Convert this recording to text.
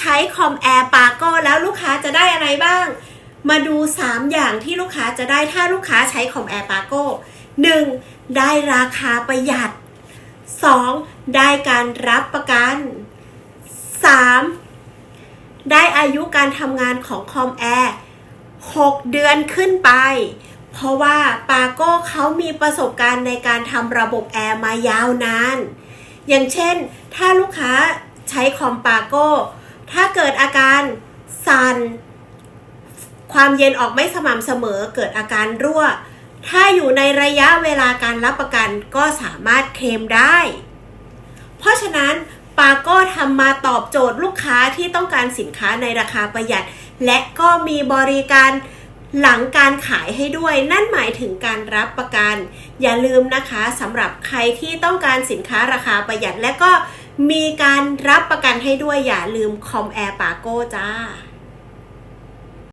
ใช้คอมแอร์ปาโก้แล้วลูกค้าจะได้อะไรบ้าง มาดู 3 อย่างที่ลูกค้าจะได้ถ้าลูกค้าใช้คอมแอร์ปาโก้ 1. ได้ราคาประหยัด 2. ได้การรับประกัน 3. ได้อายุการทำงานของคอมแอร์6เดือนขึ้นไป เพราะว่าปาโก้เขามีประสบการณ์ในการทำระบบแอร์มายาวนาน อย่างเช่น ถ้าลูกค้าใช้คอมปาโก้ ถ้าเกิดอาการสั่นความเย็นออกไม่สม่ำเสมอเกิดอาการรั่ว ถ้าอยู่ในระยะเวลาการรับประกันก็สามารถเคลมได้ เพราะฉะนั้นปาโก้ทำมาตอบโจทย์ลูกค้าที่ต้องการสินค้าในราคาประหยัด และก็มีบริการหลังการขายให้ด้วย นั่นหมายถึงการรับประกัน อย่าลืมนะคะสำหรับใครที่ต้องการสินค้าราคาประหยัด และก็ มีการรับประกันให้ด้วยอย่าลืมคอมแอร์ปาโก้จ้า